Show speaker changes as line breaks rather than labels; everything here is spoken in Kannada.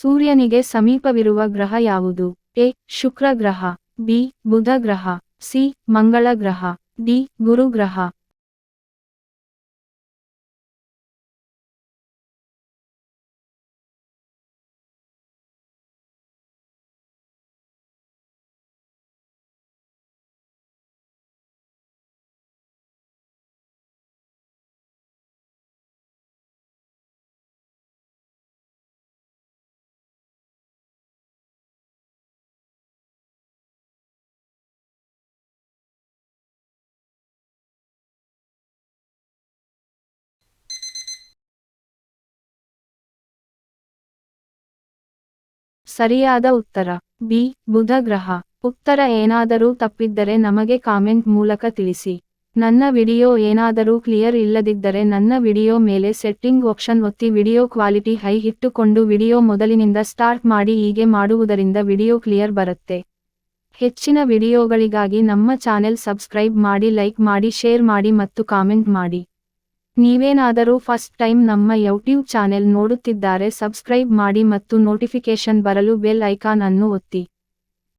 ಸೂರ್ಯನಿಗೆ ಸಮೀಪವಿರುವ ಗ್ರಹ ಯಾವುದು? ಎ, ಶುಕ್ರ ಗ್ರಹ, ಬಿ, ಬುಧ ಗ್ರಹ, ಸಿ, ಮಂಗಳ ಗ್ರಹ, ಡಿ, ಗುರು ಸರಿಯಾದ ಉತ್ತರ. ಬಿ. ಬುಧ ಗ್ರಹ ಉತ್ತರ ಏನಾದರೂ ತಪ್ಪಿದ್ದರೆ ನಮಗೆ ಕಾಮೆಂಟ್ ಮೂಲಕ ತಿಳಿಸಿ. ನನ್ನ ವಿಡಿಯೋ ಏನಾದರೂ ಕ್ಲಿಯರ್ ಇಲ್ಲದಿದ್ದರೆ ನನ್ನ ವಿಡಿಯೋ ಮೇಲೆ ಸೆಟ್ಟಿಂಗ್ ಆಪ್ಷನ್ ಒತ್ತಿ ವಿಡಿಯೋ ಕ್ವಾಲಿಟಿ ಹೈ ಇಟ್ಟುಕೊಂಡು ವಿಡಿಯೋ ಮೊದಲಿನಿಂದ ಸ್ಟಾರ್ಟ್ ಮಾಡಿ ಹೀಗೆ ಮಾಡುವುದರಿಂದ ವಿಡಿಯೋ ಕ್ಲಿಯರ್ ಬರುತ್ತೆ. ಹೆಚ್ಚಿನ ವಿಡಿಯೋಗಳಿಗಾಗಿ ನಮ್ಮ ಚಾನೆಲ್ ಸಬ್ಸ್ಕ್ರೈಬ್ ಮಾಡಿ ಲೈಕ್ ಮಾಡಿ ಶೇರ್ ಮಾಡಿ ಮತ್ತು ಕಾಮೆಂಟ್ ಮಾಡಿ. ನೀವೇನಾದರೂ ಫಸ್ಟ್ ಟೈಮ್ ನಮ್ಮ ಯೂಟ್ಯೂಬ್ ಚಾನೆಲ್ ನೋಡುತ್ತಿದ್ದಾರೆ, ಸಬ್ಸ್ಕ್ರೈಬ್ ಮಾಡಿ ಮತ್ತು ನೋಟಿಫಿಕೇಶನ್ ಬರಲು ಬೆಲ್ ಐಕಾನ್ ಅನ್ನು ಒತ್ತಿ.